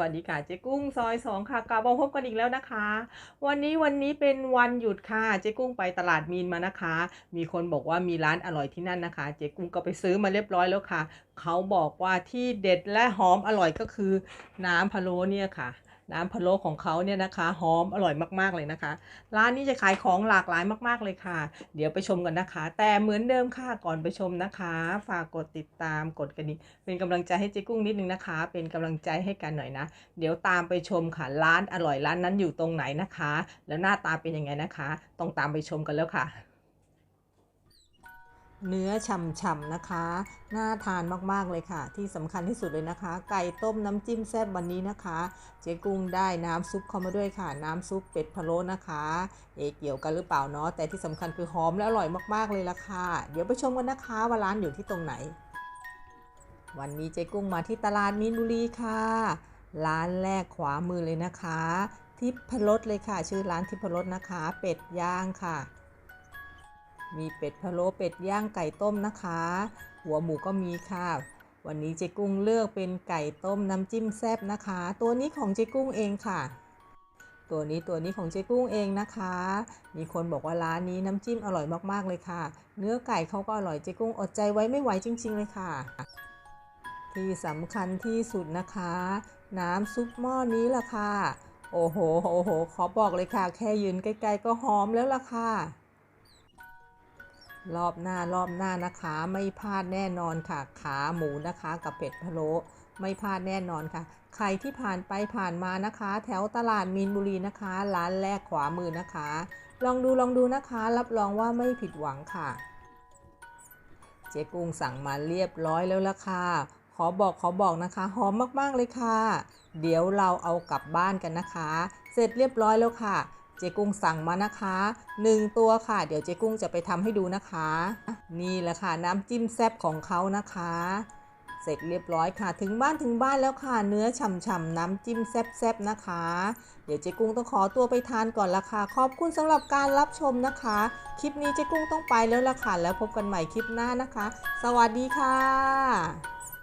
วัสดีค่ะ เจ๊กุ้งซอยสองค่ะกลับมาพบกันอีกแล้วนะคะ วันนี้วันนี้เป็นวันหยุดค่ะ เจ๊กุ้งไปตลาดมีนมานะคะ มีคนบอกว่ามีร้านอร่อยที่นั่นนะคะ เจ๊กุ้งก็ไปซื้อมาเรียบร้อยแล้วค่ะ เขาบอกว่าที่เด็ดและหอมอร่อยก็คือ น้ำพะโล้เนี่ยค่ะ น้ำพะโล้ของเขาเนี่ยนะคะหอมอร่อยมากๆเลยนะคะ ร้านนี้จะขายของหลากหลายมาก ๆเลยค่ะ เดี๋ยวไปชมกันนะคะ แต่เหมือนเดิมค่ะก่อนไปชมนะคะ ฝากกดติดตามกดกระดิ่งเป็นกำลังใจให้เจ๊กุ้งนิดนึงนะคะ เป็นกำลังใจให้กันหน่อยนะ เดี๋ยวตามไปชมค่ะร้านอร่อยร้านนั้นอยู่ตรงไหนนะคะ แล้วหน้าตาเป็นยังไงนะคะ ต้องตามไปชมกันแล้วค่ะ เนื้อฉ่ำๆนะคะ น่าทานมากๆเลยค่ะ ที่สำคัญที่สุดเลยนะคะ ไก่ต้มน้ำจิ้มแซ่บวันนี้นะคะ เจ๊กุ้งได้น้ำซุปเข้ามาด้วยค่ะ น้ำซุปเป็ดพะโล้นะคะ เอะเกี่ยวกันหรือเปล่าเนาะ แต่ที่สำคัญคือหอมและอร่อยมากๆเลยละค่ะ เดี๋ยวไปชมกันนะคะว่าร้านอยู่ที่ตรงไหน วันนี้เจ๊กุ้งมาที่ตลาดมีนบุรีค่ะ ร้านแรกขวามือเลยนะคะ ทิพพรสเลยค่ะ ชื่อร้านทิพรสนะคะ เป็ดย่างค่ะ มีเป็ดพะโล้เป็ดย่างไก่ต้มนะคะ หัวหมูก็มีค่ะ วันนี้เจ๊กุ้งเลือกเป็นไก่ต้มน้ำจิ้มแซ่บนะคะ ตัวนี้ของเจ๊กุ้งเองค่ะ ตัวนี้ตัวนี้ของเจ๊กุ้งเองนะคะ มีคนบอกว่าร้านนี้น้ำจิ้มอร่อยมากๆเลยค่ะ เนื้อไก่เขาก็อร่อยเจ๊กุ้งอดใจไว้ไม่ไหวจริง ๆ เลยค่ะ ที่สำคัญที่สุดนะคะ น้ำซุปหม้อนี้ล่ะค่ะโอ้โห โอ้โห ขอบอกเลยค่ะ แค่ยืนใกล้ ๆ ก็หอมแล้วล่ะค่ะ รอบหน้ารอบหน้านะคะ ไม่พลาดแน่นอนค่ะ ขาหมูนะคะกับเป็ดพะโล้ไม่พลาดแน่นอนค่ะ ใครที่ผ่านไปผ่านมานะคะ แถวตลาดมีนบุรีนะคะ ร้านแรกขวามือนะคะ ลองดูลองดูนะคะ รับรองว่าไม่ผิดหวังค่ะ เจ๊กุ้งสั่งมาเรียบร้อยแล้วละค่ะ ขอบอกขอบอกนะคะ หอมมากๆเลยค่ะ เดี๋ยวเราเอากลับบ้านกันนะคะ เสร็จเรียบร้อยแล้วค่ะ เจ๊กุ้งสั่งมานะคะหนึ่งตัวค่ะ เดี๋ยวเจ๊กุ้งจะไปทำให้ดูนะคะ นี่แหละค่ะน้ำจิ้มแซ่บของเขานะคะ เสร็จเรียบร้อยค่ะ ถึงบ้านถึงบ้านแล้วค่ะ เนื้อฉ่ำๆน้ำจิ้มแซ่บๆนะคะ เดี๋ยวเจ๊กุ้งต้องขอตัวไปทานก่อนละค่ะ ขอบคุณสำหรับการรับชมนะคะ คลิปนี้เจ๊กุ้งต้องไปแล้วละค่ะ แล้วพบกันใหม่คลิปหน้านะคะ สวัสดีค่ะ